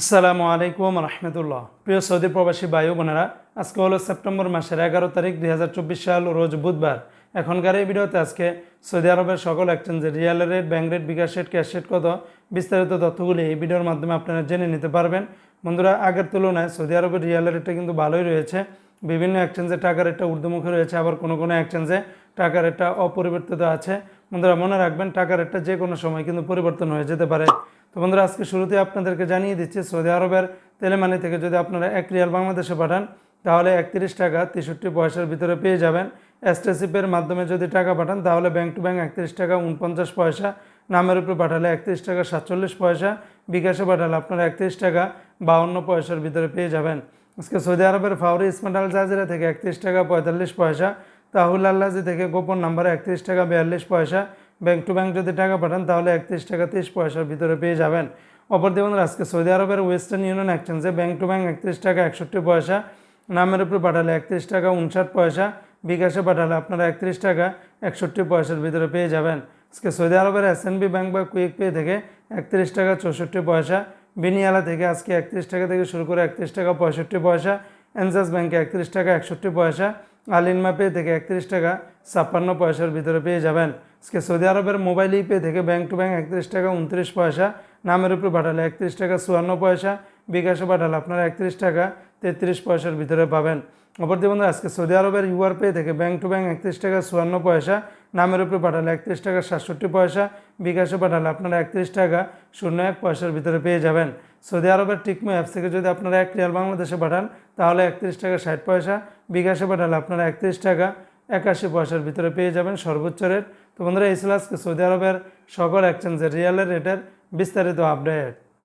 আসসালামু আলাইকুম রহমতুল্লাহ। প্রিয় সৌদি প্রবাসী বায়ু বোনেরা, আজকে হলো সেপ্টেম্বর মাসের এগারো তারিখ দুই হাজার চব্বিশ সাল, রোজ বুধবার। এখনকার এই ভিডিওতে আজকে সৌদি আরবের সকল এক্সচেঞ্জের riyal rate bank rate, bKash rate, cash rate কত, বিস্তারিত তথ্যগুলি এই ভিডিওর মাধ্যমে আপনারা জেনে নিতে পারবেন। বন্ধুরা, আগের তুলনায় সৌদি আরবের রিয়াল রেটটা কিন্তু ভালোই রয়েছে। বিভিন্ন এক্সচেঞ্জে টাকা রেটটা ঊর্ধ্বমুখী রয়েছে, আবার কোনো কোনো এক্সচেঞ্জে টাকা রেটটা অপরিবর্তিত আছে। বন্ধুরা, মনে রাখবেন টাকা রেটটা যে কোনো সময় কিন্তু পরিবর্তন হয়ে যেতে পারে। তো বন্ধুরা, আজকে শুরুতে আপনাদেরকে জানিয়ে দিচ্ছি, সৌদি আরবের তেলেমানি থেকে যদি আপনারা এক রিয়াল বাংলাদেশে পাঠান, তাহলে একত্রিশ টাকা তেষট্টি পয়সার ভিতরে পেয়ে যাবেন। এসটিসিপের মাধ্যমে যদি টাকা পাঠান, তাহলে ব্যাংক টু ব্যাংক একত্রিশ টাকা উনপঞ্চাশ পয়সা, নামের উপরে পাঠালে একত্রিশ টাকা সাতচল্লিশ পয়সা, বিকাশে পাঠালে আপনারা একত্রিশ টাকা বাউন্ন পয়সার ভিতরে পেয়ে যাবেন। আজকে সৌদি আরবের ফাউরি স্মার্ট আল জাজিরা থেকে একত্রিশ টাকা পঁয়তাল্লিশ পয়সা তাহুল আল্লাজি থেকে গোপন নাম্বারে একত্রিশ টাকা, বিয়াল্লিশ পয়সা ব্যাংক টু ব্যাংক যদি টাকা পাঠান, তাহলে একত্রিশ টাকা, তিরিশ পয়সার ভিতরে পেয়ে যাবেন। অপর বন্ধুরা, আজকে সৌদি আরবের ওয়েস্টার্ন ইউনিয়ন এক্সচেঞ্জে ব্যাংক টু ব্যাংক একত্রিশ টাকা, একষট্টি পয়সা, নামের উপরে পাঠালে একত্রিশ টাকা, উনষাট পয়সা, বিকাশে পাঠালে আপনারা একত্রিশ টাকা, একষট্টি পয়সার ভিতরে পেয়ে যাবেন। আজকে সৌদি আরবের এসএনবি ব্যাংক বা কুইক পে থেকে একত্রিশ টাকা, চৌষট্টি পয়সা বিনিয়ালা থেকে আজকে একত্রিশ টাকা থেকে শুরু করে একত্রিশ টাকা, পঁয়ষট্টি পয়সা এনসাস ব্যাংকে একত্রিশ টাকা, একষট্টি পয়সা আলিনমা পে থেকে একত্রিশ টাকা ছাপ্পান্ন পয়সার ভিতরে পেয়ে যাবেন। আজকে সৌদি আরবের মোবাইল ইপে থেকে ব্যাংক টু ব্যাংক একত্রিশ টাকা উনত্রিশ পয়সা, নামের উপরে পাঠালে একত্রিশ টাকা, চুয়ান্ন পয়সা, বিকাশে পাঠালে আপনারা একত্রিশ টাকা তেত্রিশ পয়সার ভিতরে পাবেন। অপরদি বন্ধু, আজকে সৌদি আরবের ইউআর পে থেকে ব্যাংক টু ব্যাংক একত্রিশ টাকা চুয়ান্ন পয়সা, নামের উপরে পাঠালে একত্রিশ টাকা সাতষট্টি পয়সা, বিকাশে পাঠালে আপনারা একত্রিশ টাকা শূন্য এক পয়সার ভিতরে পেয়ে যাবেন। সৌদি আরবের টিকমো অ্যাপস থেকে যদি আপনারা এক রিয়াল বাংলাদেশে পাঠান, তাহলে একত্রিশ টাকা ষাট পয়সা, বিকাশে পাঠালে আপনারা একত্রিশ টাকা একাশি পয়সার ভিতরে পেয়ে যাবেন সর্বোচ্চ রেট। তো বন্ধুরা, এই ছিল আজকে সৌদি আরবের সকল এক্সচেঞ্জের রিয়ালের রেটের বিস্তারিত আপডেট